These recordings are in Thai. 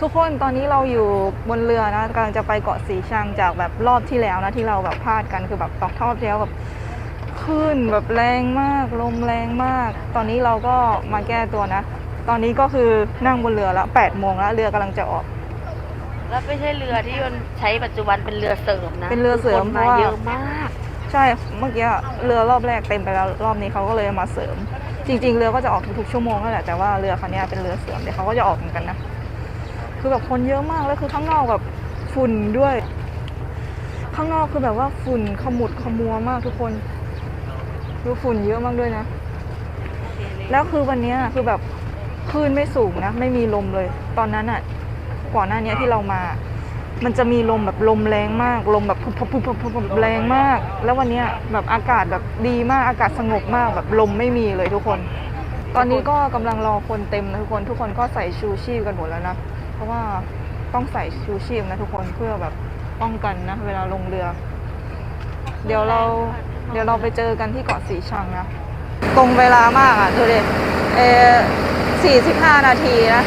ทุกคนตอนนี้เราอยู่บนเรือนะกำลังจะไปเกาะสีชังจากแบบรอบที่แล้วนะที่เราแบบพลาดกันคือแบบตอกทอบที่แล้วแบบคลื่นแบบแรงมากลมแรงมาก ตอนนี้เราก็มาแก้ตัวนะ ตอนนี้ก็คือนั่งบนเรือแล้ว8โมงแล้วเรือกำลังจะออก แล้วไม่ใช่เรือที่มันใช้ปัจจุบันเป็นเรือเสริมนะเป็นเรือเสริมคนเพมาราะว่าเยอะมาก ใช่เมื่อกี้เรือรอบแรกเต็มไปแล้วรอบนี้เขาก็เลยมาเสริม จริง ๆ เรือก็จะออกทุกๆชั่วโมงนั่นแหละแต่ว่าเรือคันนี้เป็นเรือเสริมเดี๋ยวเขาก็จะออกเหมือนกันนะ คือแบบคนเยอะมากแล้วคือข้างนอกแบบฝุ่นด้วย ข้างนอกคือแบบว่าฝุ่นขมุดขมัวมากทุกคนดูฝุ่นเยอะมากด้วยนะ แล้วคือวันนี้คือแบบคลื่นไม่สูงนะ ไม่มีลมเลย ตอนนั้นอะก่อนหน้านี้ที่เรามา มันจะมีลมแบบลมแรงมาก ลมแบบพุบพุบพุบพุบพุบพุบแรงมาก แล้ววันนี้แบบอากาศแบบดีมากอากาศสงบมากแบบลมไม่มีเลยทุกคน ตอนนี้ก็กำลังรอคนเต็มนะทุกคน ทุกคนก็ใส่ชูชีพกันหมดแล้วนะ เพราะว่าต้องใส่ชูชีพนะทุกคนเพื่อแบบป้องกันนะ เวลาลงเรือ เดี๋ยวเราเดี๋ยวเราไปเจอกันที่เกาะสีชังนะตรงเวลามากอะดูดิเอสี่สิบห้านาทีนะ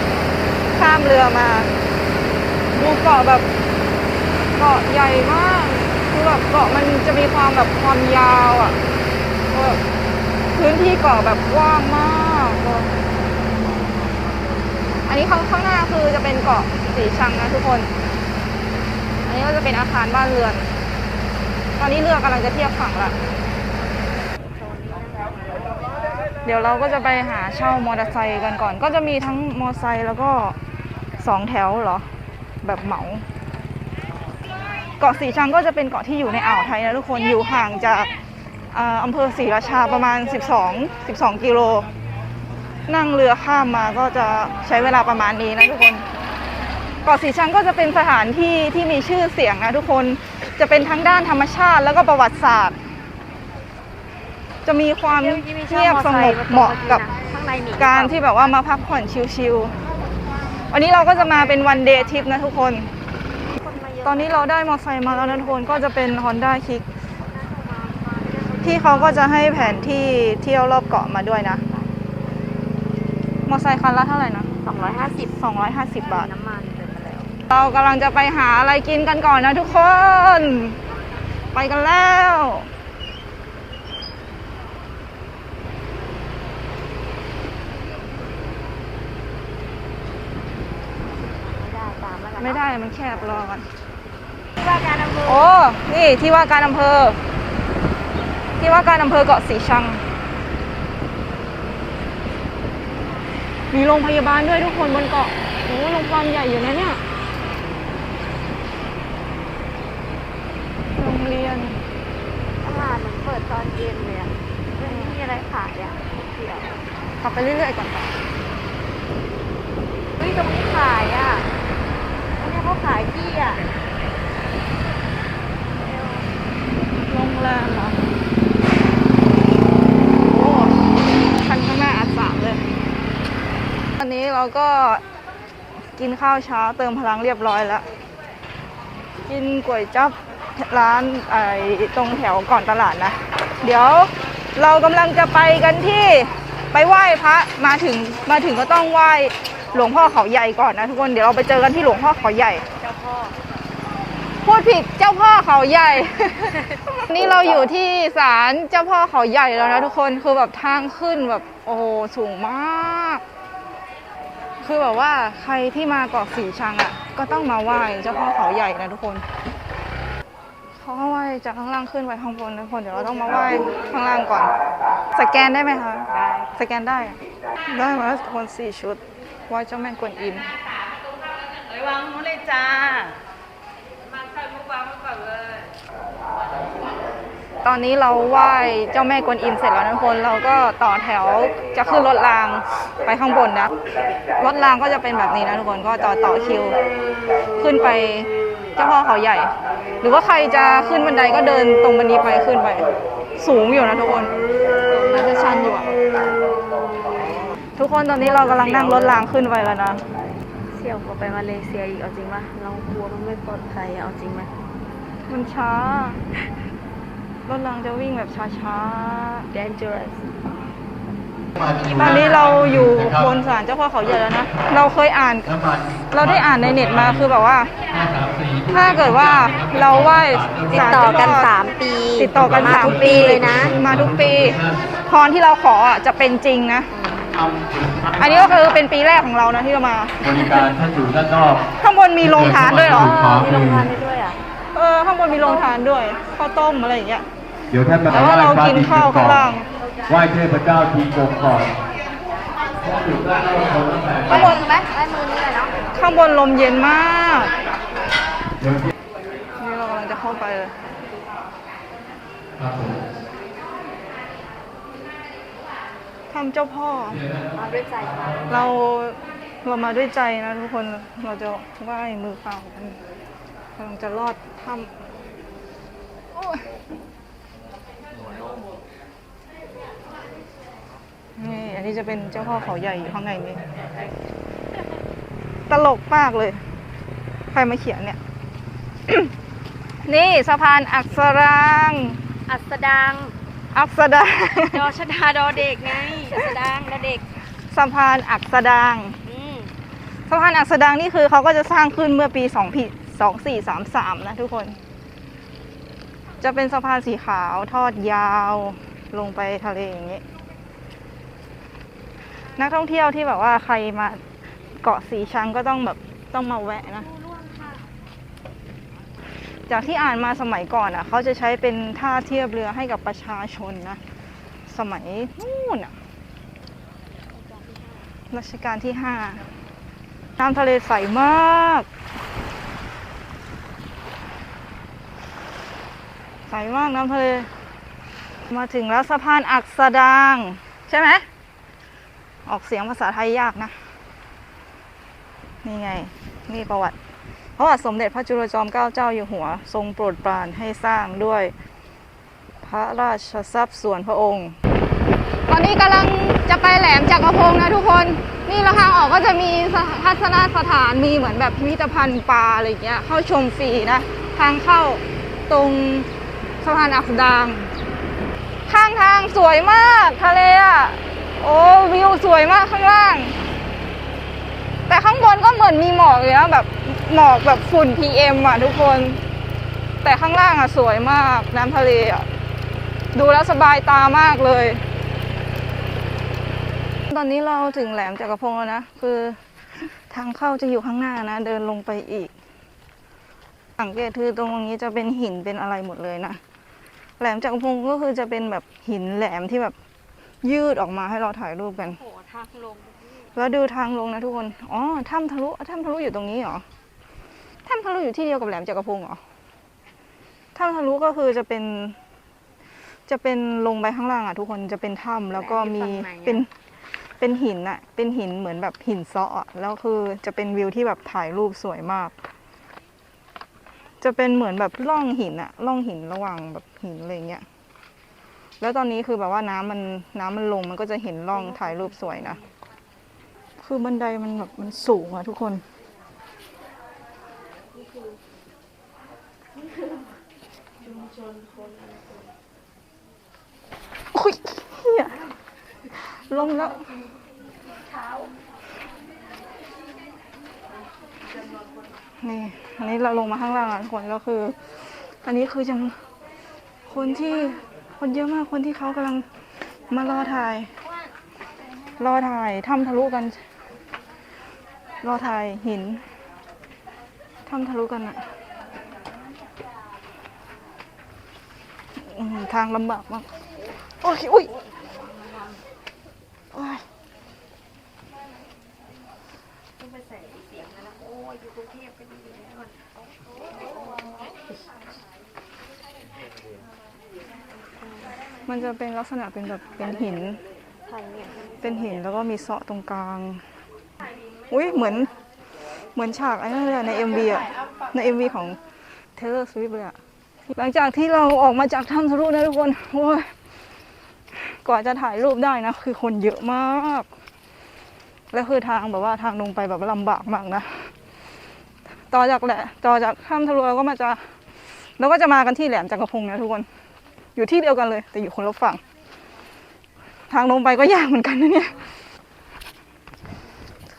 ข้ามเรือมาดูเกาะแบบเกาะใหญ่มากคือแบบเกาะมันจะมีความแบบความยาวอะแบบพื้นที่เกาะแบบกว้างมากเลย อันนี้ข้างข้างหน้าคือจะเป็นเกาะสีชังนะทุกคน อันนี้ก็จะเป็นอาคารบ้านเรือน ตอนนี้เรือกำลังจะเทียบฝั่งละเดี๋ยวเราก็จะไปหาเช่ามอเตอร์ไซค์กันก่อน ก็จะมีทั้งมอเตอร์ไซค์แล้วก็สองแถวเหรอ แบบเหมา เกาะสีชังก็จะเป็นเกาะที่อยู่ในอ่าวไทยนะทุกคนอยู่ห่างจากอ่าอำเภอศรีราชาประมาณ 12 12 กิโล นั่งเรือข้ามมาก็จะใช้เวลาประมาณนี้นะทุกคนเกาะสีชังก็จะเป็นสถานที่ที่มีชื่อเสียงนะทุกคนจะเป็นทั้งด้านธรรมชาติแล้วก็ประวัติศาสตร์ จะมีความเงียบสงบเหมาะกับข้างในมีการที่แบบว่ามาพักผ่อนชิลๆวันนี้เราก็จะมาเป็นวันเดย์ทริปนะทุกคนคนมาเยอะตอนนี้เราได้มอเตอร์ไซค์มาแล้วนะทุกคนก็จะเป็น Honda Kick ที่เขาก็จะให้แผนที่เที่ยวรอบเกาะมาด้วยนะ มอเตอร์ไซค์คันละเท่าไหร่นะสองร้อยห้าสิบ250 บาท น้ำมันเดินมาแล้ว เรากำลังจะไปหาอะไรกินกันก่อนนะทุกคน ไปกันแล้ว ไม่ได้ตามแล้วกันไม่ได้มันแคบรอกันที่ว่าการอำเภอโอ้ นี่ที่ว่าการอำเภอ ที่ว่าการอำเภอเกาะสีชัง มีโรงพยาบาลด้วยทุกคนบนเกาะโอ้โรงพยาบาลใหญ่อยู่นะเนี่ย โรงเรียน ตลาดเหมือนเปิดตอนเย็นเลยอะไม่มีอะไรขายอะเดี๋ยวขับไปเรื่อยๆก่อนค่ะเฮ้ยตรงนี้ขายอะอันนี้เขาขายที่อะโรงแรมเหรอ โอ้คันข้างหน้าอัดสามเลย อันนี้ เราก็กินข้าวเช้าเติมพลังเรียบร้อยแล้ว กินก๋วยจั๊บร้านไอ้ตรงแถวก่อนตลาดนะ เดี๋ยวเรากำลังจะไปกันที่ไปไหว้พระมาถึงมาถึงก็ต้องไหว้หลวงพ่อเขาใหญ่ก่อนนะทุกคนเดี๋ยวเราไปเจอกันที่หลวงพ่อเขาใหญ่เจ้าพ่อพูดผิดเจ้าพ่อเขาใหญ่ นี่เราอยู่ที่ศาลเจ้าพ่อเขาใหญ่แล้วนะทุกคนคือแบบทางขึ้นแบบโอ้สูงมาก คือแบบว่าใครที่มาเกาะสีชังอะ ก็ต้องมาไหว้เจ้าพ่อเขาใหญ่นะทุกคนเขาไหว้จากข้างล่างขึ้นไปข้างบนนะทุกคนเดี๋ยวเราต้องมาไหว้ข้างล่างก่อน สแกนได้ไหมคะได้สแกนได้ ได้มาแล้วทุกคนสี่ชุดไหว้เจ้าแม่กวนอิมเอ้ยวางนู้นเลยจ้า ตอนนี้เราไหว้เจ้าแม่กวนอิมเสร็จแล้วนะทุกคน เราก็ต่อแถวจะขึ้นรถรางไปข้างบนนะ รถรางก็จะเป็นแบบนี้นะทุกคน ก็ต่อต่อคิว ขึ้นไปเจ้าพ่อเขาใหญ่ หรือว่าใครจะขึ้นบันไดก็เดินตรงบันนี้ไปขึ้นไป สูงอยู่นะทุกคน น่าจะชันอยู่อะทุกคนตอนนี้เรากำลังนั่งรถรางขึ้นไปแล้วนะเสี่ยวกว่าไปมาเลเซียอีกเอาจริงปะเรากลัวมันไม่ปลอดภัยอะเอาจริงไหมมันช้า รถรางจะวิ่งแบบช้า dangerous ตอนนี้เราอยู่บนศาลเจ้าพ่อเขาใหญ่แล้วนะ เราเคยอ่านน้ำมันเราได้อ่านในเน็ตมาคือแบบว่า ถ้าเกิดว่าเราไหว้ติดศาลต่อเจ้าพ่กันสามปี ติดต่อกันมาสามทุกปีปีเลยนะ มาทุกปี พรที่เราขออะจะเป็นจริงนะ อันนี้ก็คือเป็นปีแรกของเรานะที่เรามา บริการท่านอยู่ด้านนอก ข้างบนมีโรงทานด้วยเหรอขอมีโรงทานได้ด้วยอะ เออ ข้างบนมีโรงทานด้วยข้าวต้มอะไรอย่างเงี้ย เดี๋ยวท่านมาแต่ว่าเรากินข้าวข้างล่างไหว้เทพเจ้าทีโกก่อนท่านอยู่ด้านนอกคนตั้งแต่ข้างบนไหมไอ้มือนี่เลยเนาะข้างบนลมเย็นมากเดี๋ยวที่นี่เรากำลังจะเข้าไปเลยครับผมทำเจ้าพ่อ มาด้วยใจค่ะเราเรามาด้วยใจนะทุกคนเราจะไหว้มือเปล่ากันกำลังจะรอดถ้ำโอ้ย นี่อันนี้จะเป็นเจ้าพ่อเขาใหญ่อยู่ข้างในนี้ตลกมากเลย ใครมาเขียนเนี่ย นี่สะพานอักษรางอัสดังอักษดางดอชดาดอเด็กไงอัสดังดอเด็กสะพานอักษดางอืมสะพานอักษดางนี่คือเขาก็จะสร้างขึ้นเมื่อปี2พี2433นะทุกคน จะเป็นสะพานสีขาวทอดยาวลงไปทะเลอย่างนี้ นักท่องเที่ยวที่แบบว่าใครมาเกาะสีชังก็ต้องแบบต้องมาแวะนะ จากที่อ่านมาสมัยก่อนอะเขาจะใช้เป็นท่าเทียบเรือให้กับประชาชนนะ สมัยนู่นอะรัชกาลที่ห้าน้ำทะเลใสมาก ใสมากน้ำทะเล มาถึงแล้วสะพานอักษดาง ใช่ไหม ออกเสียงภาษาไทยยากนะ นี่ไง นี่ประวัติ พระว่าสมเด็จพระจุลจอมเกล้าเจ้าอยู่หัว ทรงโปรดปรานให้สร้างด้วย พระราชทรัพย์ส่วนพระองค์ ตอนนี้กำลังจะไปแหลมจักรพงศ์นะทุกคน นี่แล้วทางออกก็จะมีทัศนสถานมีเหมือนแบบพิพิธภัณฑ์ปลาอะไรอย่างเงี้ย เข้าชมฟรีนะ ทางเข้าตรงสะพานอักษดาง ข้างทางสวยมากทะเลอะ โอ้วิวสวยมากข้างล่าง แต่ข้างบนก็เหมือนมีหมอกเลยนะแบบหมอกแบบฝุ่น PM อะทุกคน แต่ข้างล่างอะสวยมากน้ำทะเลอะดูแล้วสบายตามากเลย ตอนนี้เราถึงแหลมจักรพงแล้วนะ คือทางเข้าจะอยู่ข้างหน้านะ เดินลงไปอีก สังเกตคือตรงนี้จะเป็นหินเป็นอะไรหมดเลยนะ แหลมจักรพงก็คือจะเป็นแบบหินแหลมที่แบบ ยืดออกมาให้เราถ่ายรูปกัน โหทางลงแล้วดูทางลงนะทุกคน อ๋อ ถ้ำทะลุ ถ้ำทะลุอยู่ตรงนี้เหรอ ถ้ำทะลุอยู่ที่เดียวกับแหลมจักรพงศ์เหรอ ถ้ำทะลุก็คือจะเป็น จะเป็นลงไปข้างล่างอะทุกคน จะเป็นถ้ำแล้วก็มี เป็น เป็นหินอะเป็นหินเหมือนแบบหินเซาะอะแล้วคือจะเป็นวิวที่แบบถ่ายรูปสวยมาก จะเป็นเหมือนแบบร่องหินอะร่องหินระหว่างแบบหินอะไรเงี้ย แล้วตอนนี้คือแบบว่าน้ำมันน้ำมันลงมันก็จะเห็นร่องถ่ายรูปสวยนะ คือบันไดมันแบบมันสูงอะทุกคนโอ้ยเหี้ยลงแล้วนี่ อันนี้เราลงมาข้างล่างอะทุกคนแล้วคือ อันนี้คือยังคนที่ คนเยอะมากคนที่เขากำลังมารอถ่าย รอถ่ายทำทะลุกัน รอถ่ายหินทำทะลุกันอะทางลำบากมาก โอ้ยอุ้ยโอ้ยต้องไปใส่เสียงนะโอ้ยอยู่กรุงเทพก็ดีแล้ว มันจะเป็นลักษณะเป็นแบบเป็นหิน เป็นหินแล้วก็มีเสาะตรงกลาง อุ้ยเหมือนเหมือนฉากไอ้นั่นเลยอะใน MV อะใน MV ของ Taylor Swift เลยอะหลังจากที่เราออกมาจากถ้ำทะลุนะทุกคนโอ้ยกว่าจะถ่ายรูปได้นะ คือคนเยอะมากแล้วคือทางแบบว่าทางลงไปแบบลำบากมากนะ ต่อจากแหละ ต่อจากถ้ำทะลุเราก็มาจะเราก็จะมากันที่แหลมจักรพงศ์นะทุกคน อยู่ที่เดียวกันเลย แต่อยู่คนละฝั่ง ทางลงไปก็ยากเหมือนกันนะเนี่ย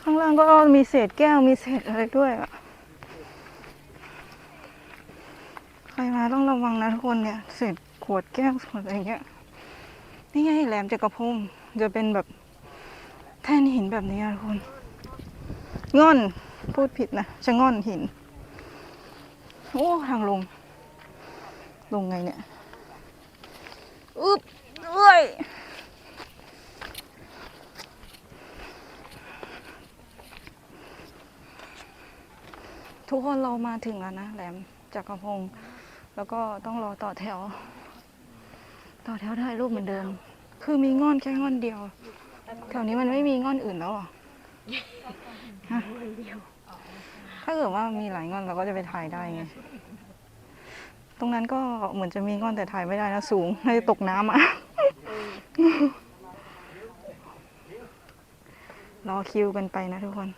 ข้างล่างก็มีเศษแก้วมีเศษอะไรด้วยอะใครมาต้องระวังนะทุกคนเนี่ย เศษขวดแก้วขวดอะไรเงี้ยนี่ไงแหลมจักรพงศ์จะเป็นแบบแท่นหินแบบนี้อะทุกคนง่อนพูดผิดนะชะง่อนหิน โอ้ ทางลง ลงไงเนี่ย อึ๊บเอ้ยทุกคนเรามาถึงแล้วนะแหลมจักรพงศ์แล้วก็ต้องรอต่อแถว ต่อแถวถ่ายรูปเหมือนเดิม คือมีง่อนแค่ง่อนเดียว แถวนี้มันไม่มีง่อนอื่นแล้วเหรอฮะถ้าเกิดว่ามีหลายง่อนเราก็จะไปถ่ายได้ไง ตรงนั้นก็เหมือนจะมีง่อนแต่ถ่ายไม่ได้นะสูงน่าจะตกน้ำอะรอคิวกันไปนะทุกคน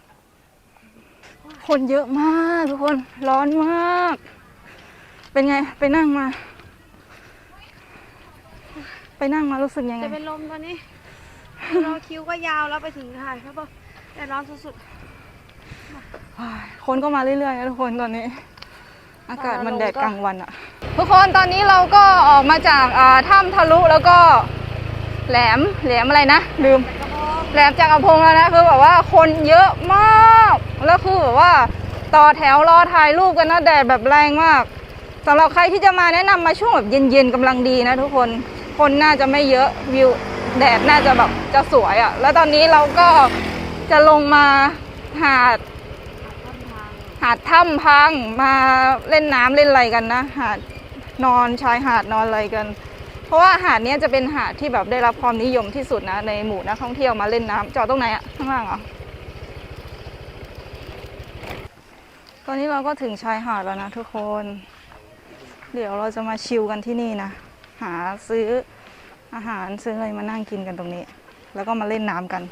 คนเยอะมากทุกคน ร้อนมาก เป็นไงไปนั่งมา ไปนั่งมารู้สึกยังไง จะเป็นลมตอนนี้ รอคิวก็ยาวแล้วไปถึงถ่ายครับผมแต่ร้อนสุดคนก็มาเรื่อยๆนะทุกคนตอนนี้ อากาศมันแดดกลางวันอะ ทุกคนตอนนี้เราก็ออกมาจากถ้ำทะลุแล้วก็แหลมแหลมอะไรนะลืมแหลมจากกระพงแล้วนะคือแบบว่าคนเยอะมากแล้วคือแบบว่าต่อแถวรอถ่ายรูปกันนะแดดแบบแรงมากสำหรับใครที่จะมาแนะนำมาช่วงแบบเย็นๆกำลังดีนะทุกคนคนน่าจะไม่เยอะวิวแดดน่าจะแบบจะสวยอะ่ะ แล้วตอนนี้เราก็จะลงมาหาดหาดถ้ำพังมาเล่นน้ำเล่นอะไรกันนะ หาด นอนชายหาดนอนอะไรกัน เพราะว่าหาดเนี้ยจะเป็นหาดที่แบบได้รับความนิยมที่สุดนะในหมู่นักท่องเที่ยวมาเล่นน้ำจอดตรงไหนอะข้างล่างเหรอตอนนี้เราก็ถึงชายหาดแล้วนะทุกคน เดี๋ยวเราจะมาชิลกันที่นี่นะ หาซื้ออาหารซื้ออะไรมานั่งกินกันตรงนี้ แล้วก็มาเล่นน้ำกัน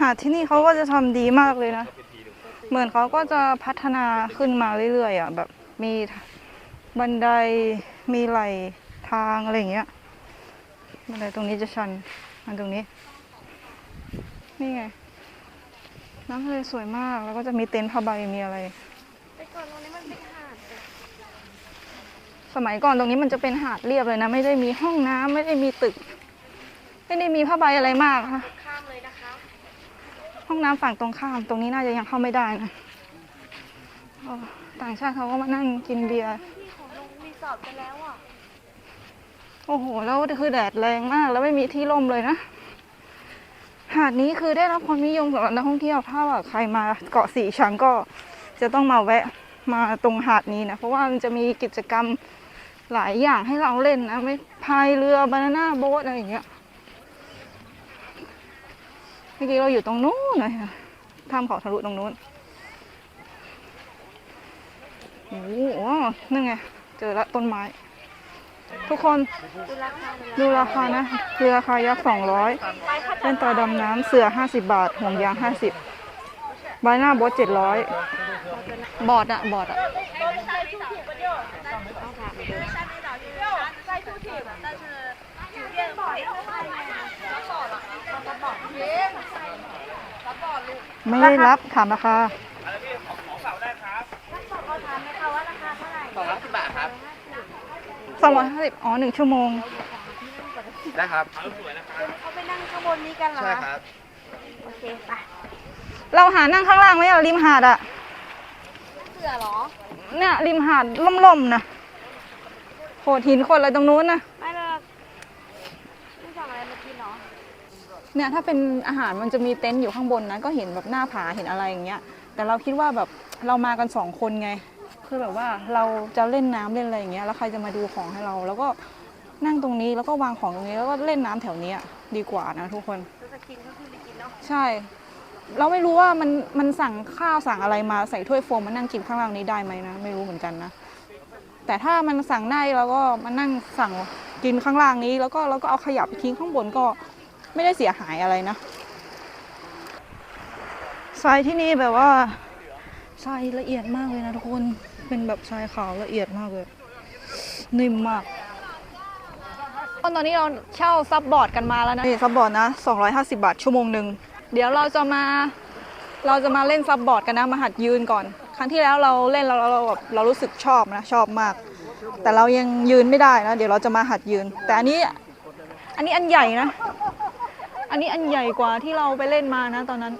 หาดที่นี่เขาก็จะทำดีมากเลยนะ เหมือนเขาก็จะพัฒนาขึ้นมาเรื่อยๆอะแบบมี บันไดมีไหลทางอะไรอย่างเงี้ยบันไดตรงนี้จะชันอันตรงนี้ นี่ไง น้ำทะเลสวยมากแล้วก็จะมีเต็นท์ผ้าใบมีอะไรๆแต่ก่อนตรงนี้มันเป็นหาดเลยสมัยก่อนตรงนี้มันจะเป็นหาดเรียบเลยนะ ไม่ได้มีห้องน้ำไม่ได้มีตึก ไม่ได้มีผ้าใบอะไรมากค่ะ ข้ามเลยนะคะ ห้องน้ำฝั่งตรงข้าม ตรงนี้น่าจะยังเข้าไม่ได้นะอ๋อต่างชาติเขาก็มานั่งกินเบียร์ที่ของลงรี สอร์ทไปแล้วอะ โอ้โห แล้วคือแดดแรงมาก แล้วไม่มีที่ร่มเลยนะ หาดนี้คือได้รับความนิยมสำหรับนักท่องเที่ยว ถ้าว่าใครมาเกาะสีชังก็จะต้องมาแวะมาตรงหาดนี้นะ เพราะว่ามันจะมีกิจกรรมหลายอย่างให้เราเล่นนะ ไม่พายเรือบานาน่าโบ๊ทอะไรอย่างเงี้ย เมื่อกี้เราอยู่ตรงนู้นเลยค่ะท่ามเขาทะลุตรงนู้นโอ้โหนั่นไง เจอละต้นไม้ ทุกคนดูราคาเลยดูราคานะเรือคายักสองร้อยเล่นต่อดำน้ำเสือห้าสิบบาท ห่วงยางห้าสิบใบหน้าโบทเจ็ดร้อยบอดอะบอดอะไม่ได้รับถามราคาถามไหมคะว่าราคาเท่าไหร่ สองร้อยสิบบาทครับ สองร้อยห้าสิบอ๋อหนึ่งชั่วโมงได้ครับ เขาไปนั่งข้างบนนี้กันเหรอใช่ครับ โอเคไปเราหานั่งข้างล่างไหมอะริมหาดอะเสือเหรอ เนี่ยริมหาดล่มๆนะโขดหินโขดอะไรตรงนู้นนะไม่เลยไม่สั่งอะไรมากินเหรอเนี่ยถ้าเป็นอาหารมันจะมีเต็นท์อยู่ข้างบนนะก็เห็นแบบหน้าผาเห็นอะไรอย่างเงี้ย แต่เราคิดว่าแบบเรามากันสองคนไง คือแบบว่าเราจะเล่นน้ำเล่นอะไรอย่างเงี้ยแล้วใครจะมาดูของให้เรา แล้วก็นั่งตรงนี้แล้วก็วางของตรงนี้แล้วก็เล่นน้ำแถวเนี้ยดีกว่านะทุกคนเราจะกินก็คือไปกินเนาะใช่ เราไม่รู้ว่ามันมันสั่งข้าวสั่งอะไรมาใส่ถ้วยโฟมมานั่งกินข้างล่างนี้ได้ไหมนะไม่รู้เหมือนกันนะแต่ถ้ามันสั่งได้เราก็มานั่งสั่งกินข้างล่างนี้ แล้วก็เราก็เอาขยะไปทิ้งข้างบนก็ไม่ได้เสียหายอะไรนะทรายที่นี่แบบว่าทรายละเอียดมากเลยนะทุกคน เป็นแบบทรายขาวละเอียดมากเลย นิ่มมากตอนนี้เราเช่าซับบอร์ดกันมาแล้วนะนี่ซับบอร์ดนะ 250 บาทชั่วโมงหนึ่งเดี๋ยวเราจะมาเราจะมาเล่นซับบอร์ดกันนะมาหัดยืนก่อน ครั้งที่แล้วเราเล่นเราเราเราแบบเรารู้สึกชอบนะชอบมาก แต่เรายังยืนไม่ได้นะ เดี๋ยวเราจะมาหัดยืน แต่อันนี้อันนี้อันใหญ่นะ อันนี้อันใหญ่กว่าที่เราไปเล่นมานะตอนนั้น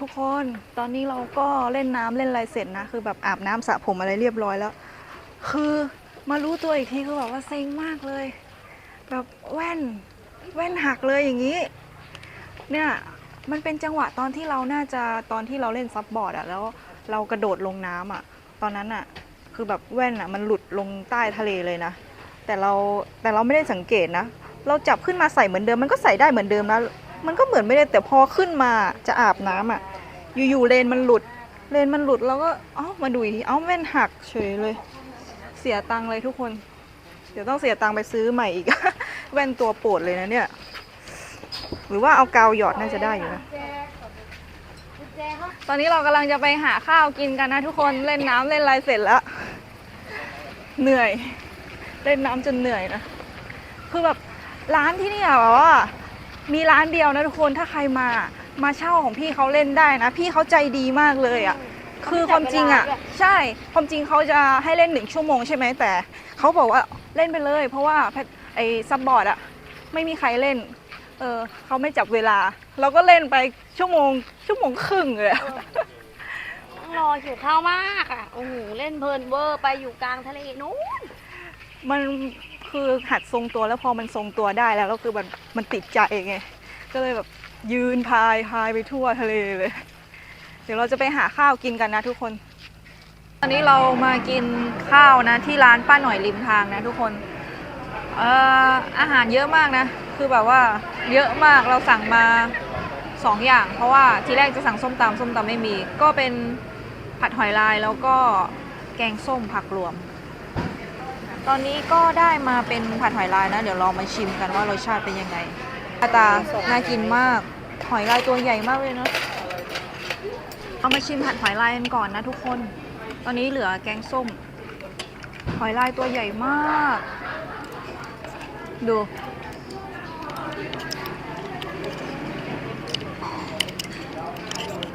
ทุกคนตอนนี้เราก็เล่นน้ำเล่นอะไรเสร็จนะ คือแบบอาบน้ำสระผมอะไรเรียบร้อยแล้ว คือมารู้ตัวอีกทีคือแบบว่าเซ็งมากเลย แบบแว่นแว่นหักเลยอย่างนี้ เนี่ยมันเป็นจังหวะตอนที่เราน่าจะตอนที่เราเล่นซับบอร์ดอะแล้วเรากระโดดลงน้ำอะตอนนั้นอะคือแบบแว่นอะมันหลุดลงใต้ทะเลเลยนะ แต่เราแต่เราไม่ได้สังเกตนะ เราจับขึ้นมาใส่เหมือนเดิมมันก็ใส่ได้เหมือนเดิมนะ มันก็เหมือนไม่ได้แต่พอขึ้นมาจะอาบน้ำอะ อยู่ๆเลนมันหลุด เลนมันหลุดเราก็เอ้ามาดูอีกทีเอ้าแว่นหักเฉยเลย เสียตังค์เลยทุกคน เดี๋ยวต้องเสียตังค์ไปซื้อใหม่อีก แว่นตัวโปรดเลยนะเนี่ย หรือว่าเอากาวหยอดน่าจะได้อยู่นะตอนนี้เรากำลังจะไปหาข้าวกินกันนะทุกคนเล่นน้ำเล่นอะไรเสร็จแล้ว เหนื่อย เล่นน้ำจนเหนื่อยนะคือแบบร้านที่นี่แบบว่า มีร้านเดียวนะทุกคนถ้าใครมามาเช่าของพี่เขาเล่นได้นะ พี่เขาใจดีมากเลยอะ่ะคือความจริงอะ ใช่ความจริงเขาจะให้เล่นหนึ่งชั่วโมงใช่ไหมแต่เขาบอกว่าเล่นไปเลย เพราะว่าไอ้ซับบอร์ดอะไม่มีใครเล่น เออเขาไม่จับเวลา เราก็เล่นไปชั่วโมง ชั่วโมงครึ่งเลยอะต้องรอหิวข้าวมากอะโอ้โหเล่นเพลินเวอร์ไปอยู่กลางทะเลนู้นมัน คือหัดทรงตัวแล้วพอมันทรงตัวได้แล้วก็คือมันมันติดใจไงก็เลยแบบยืนพายพายไปทั่วทะเลเลย เดี๋ยวเราจะไปหาข้าวกินกันนะทุกคน ตอนนี้เรามากินข้าวนะที่ร้านป้าหน่อยริมทางนะทุกคนเอ่ออาหารเยอะมากนะ คือแบบว่าเยอะมากเราสั่งมาสองอย่าง เพราะว่าทีแรกจะสั่งส้มตำส้มตำไม่มี ก็เป็นผัดหอยลายแล้วก็แกงส้มผักรวม ตอนนี้ก็ได้มาเป็นผัดหอยลายนะ เดี๋ยวลองมาชิมกันว่ารสชาติเป็นยังไงหน้าตาน่ากินมาก หอยลายตัวใหญ่มากเลยเนาะเอามาชิมผัดหอยลายกันก่อนนะทุกคน ตอนนี้เหลือแกงส้ม หอยลายตัวใหญ่มาก ดู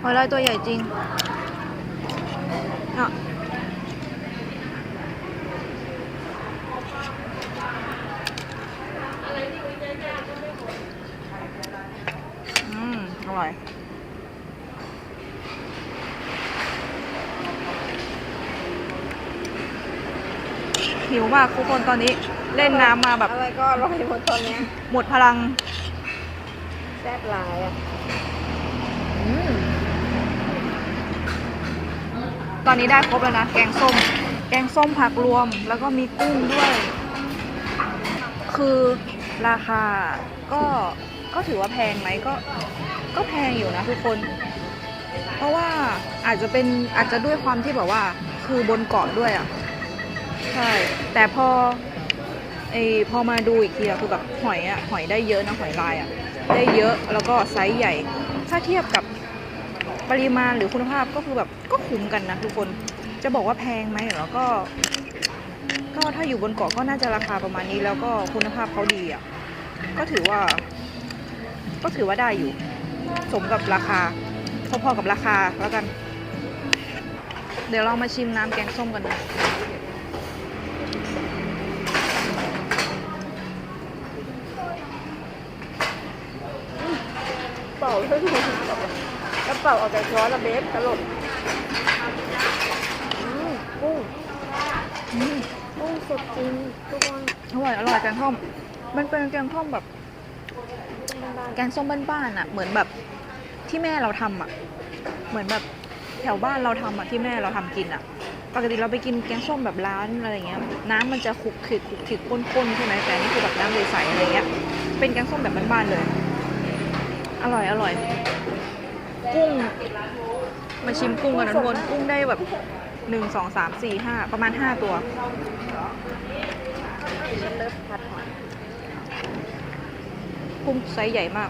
หอยลายตัวใหญ่จริงอะ อืม อร่อย หิว มากทุกคนตอนนี้เล่นน้ำมาแบบอะไรก็อร่อยหมดตอนเนี้ยหมดพลังแซ่บหลายอะตอนนี้ได้ครบแล้วนะ แกงส้ม แกงส้มผักรวมแล้วก็มีกุ้งด้วย คือราคาก็ก็ถือว่าแพงไหมก็ ก็แพงอยู่นะทุกคน เพราะว่าอาจจะเป็นอาจจะด้วยความที่แบบว่า คือบนเกาะด้วยอะ ใช่ แต่พอไอพอมาดูอีกทีอะคือแบบหอยอะหอยได้เยอะนะหอยลายอะได้เยอะแล้วก็ไซส์ใหญ่ ถ้าเทียบกับปริมาณหรือคุณภาพก็คือแบบก็คุ้มกันนะทุกคนจะบอกว่าแพงไหมเหรอก็ ก็ถ้าอยู่บนเกาะก็น่าจะราคาประมาณนี้ แล้วก็คุณภาพเขาดีอะก็ถือว่า ก็ถือว่าได้อยู่ สมกับราคาพอๆกับราคาแล้วกัน เดี๋ยวเรามาชิมน้ำแกงส้มกันนะ เป่าขึ้นกระเป๋าออกจากช้อนละเบฟตลกอืมกุ้งกุ้งสดจริงทุกคนอร่อยอร่อยแกงส้มมันเป็นแกงส้มแบบ แกงส้มบ้านๆอะ เหมือนแบบที่แม่เราทำอะ เหมือนแบบแถวบ้านเราทำอะที่แม่เราทำกินอะปกติเราไปกินแกงส้มแบบร้านอะไรเงี้ย น้ำมันจะคลุกคลิกคลุกคลิกข้นๆใช่ไหมแต่นนี่คือแบบน้ำใสๆอะไรเงี้ย เป็นแกงส้มแบบบ้านๆเลย อร่อยอร่อย กุ้ง มาชิมกุ้งกันนะทุกคน กุ้งได้แบบหนึ่งสองสามสี่ห้าประมาณห้าตัวฉันเลิฟผัดหอยกุ้งไซส์ใหญ่มาก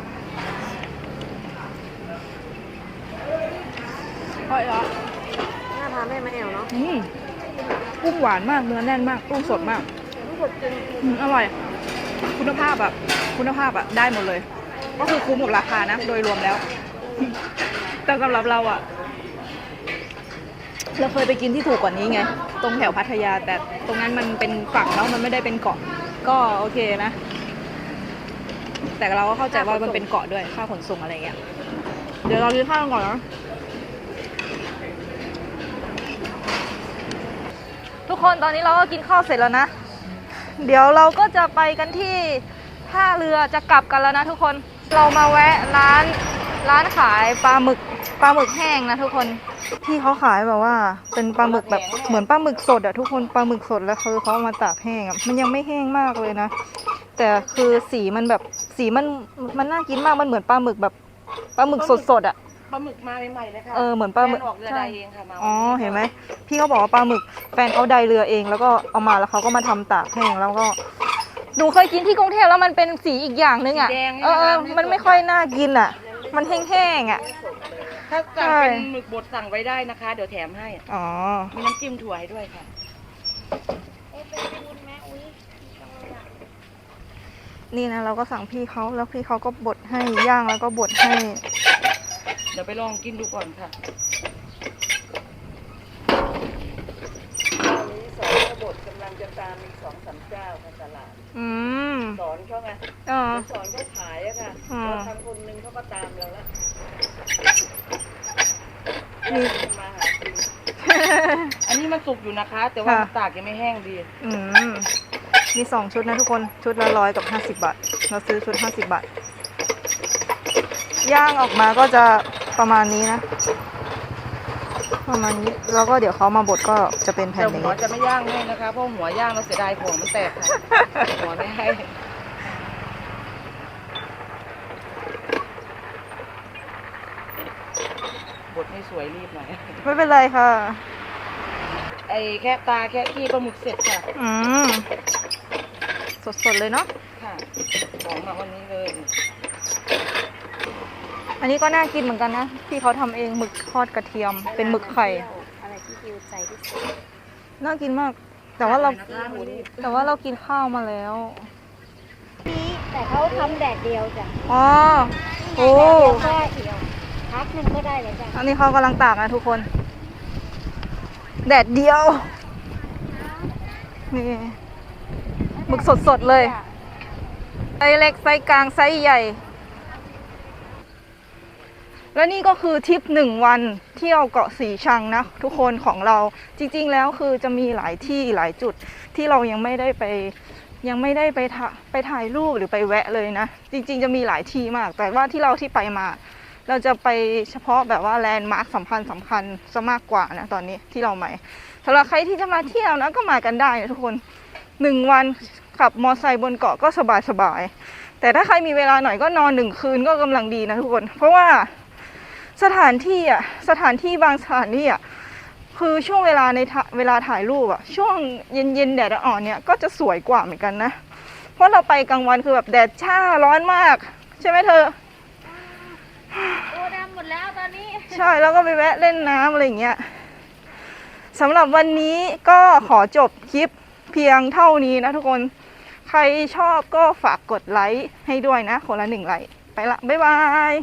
พอแล้วน่าทานแม่ไม่แอวเนาะอืมกุ้งหวานมากเนื้อแน่นมากกุ้งสดมากอืมอร่อย คุณภาพอะคุณภาพอะได้หมดเลย ก็คือคุ้มกับราคานะ โดยรวมแล้ว แต่สำหรับเราอะเราเคยไปกินที่ถูกกว่านี้ไง ตรงแถวพัทยา แต่ตรงนั้นมันเป็นฝั่งเนาะมันไม่ได้เป็นเกาะ ก็โอเคนะ แต่เราก็เข้าใจว่ามันเป็นเกาะด้วยค่าขนส่งอะไรเงี้ย เดี๋ยวเรากินข้าวกันก่อนนะทุกคนตอนนี้เราก็กินข้าวเสร็จแล้วนะ เดี๋ยวเราก็จะไปกันที่ ท่าเรือจะกลับกันแล้วนะทุกคน เรามาแวะร้านร้านขายปลาหมึกปลาหมึกแห้งนะทุกคน ที่เขาขายแบบว่า เป็นปลาหมึกแบบเหมือนปลาหมึกสดอะทุกคนปลาหมึกสดแล้วคือเขาเอามาตากแห้งอะมันยังไม่แห้งมากเลยนะ แต่คือสีมันแบบสีมันมันน่ากินมากมันเหมือนปลาหมึกแบบปลาหมึกสดๆอะปลาหมึกมาใหม่ๆเลยค่ะเออเหมือนปลาหมึกแฟนออกเรือใช่ใดเองค่ะมาอ๋อเห็นไหมพี่เขาบอกว่าปลาหมึกแฟนเขาไดเรือเอง แล้วก็เอามาแล้วเขาก็มาทำตากแห้งแล้วก็ หนูเคยกินที่กรุงเทพแล้วมันเป็นสีอีกอย่างนึงอะเออเออมันไม่ค่อยน่ากินอะ มันแห้งๆอะ ถ้าสั่งใช่ เป็นหมึกบดสั่งไว้ได้นะคะ เดี๋ยวแถมให้ อ๋อ มีน้ำจิ้มถั่วให้ด้วยค่ะเอ๊ะเป็นบุญแม่อุ้ยจังเลยอะนี่นะเราก็สั่งพี่เขาแล้วพี่เขาก็บดให้ย่างแล้วก็บดให้ เดี๋ยวไปลองกินดูก่อนค่ะตอนนี้สอนกบดกำลังจะตามมีสองสามเจ้าค่ะตลาด อืมสอนเขาไงอ๋อ สอนเขาขายอะค่ะอ่าเราทำคนนึงเขาก็ตามเราแล้วนี่จะมาหากินอันนี้มันสุกอยู่นะคะ แต่ว่าค่ะ มันตากยังไม่แห้งดี อืมมีสองชุดนะทุกคน ชุดละร้อยกับห้าสิบบาท เราซื้อชุดห้าสิบบาท ย่างออกมาก็จะประมาณนี้นะ ประมาณนี้แล้วก็เดี๋ยวเขามาบดก็จะเป็นแผ่แต่นอย่างหัวนี้จะไม่ย่างให้นะคะเพราะหัวย่างเราเสียดายของมันแตกค่ะหัวไม่ให้บทไม่สวยรีบหน่อยไม่เป็นไรค่ะ ไอ้แค่ตาแค่ขี้ปลาหมึกเสร็จค่ะอืมสดๆเลยเนาะค่ะของมาวันนี้เลย อันนี้ก็น่ากินเหมือนกันนะที่เขาทำเองหมึกทอดกระเทียม เป็นหมึกไข่ อะไรที่ฟิวใจที่สุดน่ากินมาก แต่ว่าเรานะคะวันนี้แต่ว่าเรากินข้าวมาแล้วนี้แต่เขาทำแดดเดียวจ้ะอ๋อโอ้แดดเดียวก็เดียวพักหนึ่งก็ได้เลยจ้ะอันนี้เขากำลังตากนะทุกคน แดดเดียวนี่หมึกสดๆเลยไซส์เล็กไซส์กลางไซส์ใหญ่ และนี่ก็คือทริปหนึ่งวันเที่ยวเกาะสีชังนะทุกคนของเราจริงๆแล้วคือจะมีหลายที่หลายจุดที่เรายังไม่ได้ไปยังไม่ได้ไปถ่าไปถ่ายรูปหรือไปแวะเลยนะ จริงๆจะมีหลายที่มาก แต่ว่าที่เราที่ไปมา เราจะไปเฉพาะแบบว่าแลนด์มาร์คสำคัญสำคัญซะมากกว่านะตอนนี้ที่เราใหม่สำหรับใครที่จะมาเที่ยวนะก็มากันได้นะทุกคนหนึ่งวันขับมอไซค์บนเกาะก็สบายสบายๆแต่ถ้าใครมีเวลาหน่อยก็นอนหนึ่งคืนก็กำลังดีนะทุกคน เพราะว่า สถานที่อะสถานที่บางสถานที่อะคือช่วงเวลาในถ่าเวลาถ่ายรูปอะช่วงเย็นเย็นๆแดดอ่อนเนี่ยก็จะสวยกว่าเหมือนกันนะ เพราะเราไปกลางวันคือแบบแดดช่าร้อนมาก ใช่ไหมเธอโอ้ดำหมดแล้วตอนนี้ ใช่แล้วก็ไปแวะเล่นน้ำอะไรอย่างเงี้ยสำหรับวันนี้ก็ขอจบคลิปเพียงเท่านี้นะทุกคน ใครชอบก็ฝากกดไลค์ให้ด้วยนะ คนละหนึ่งไลค์ ไปละ บ๊ายบาย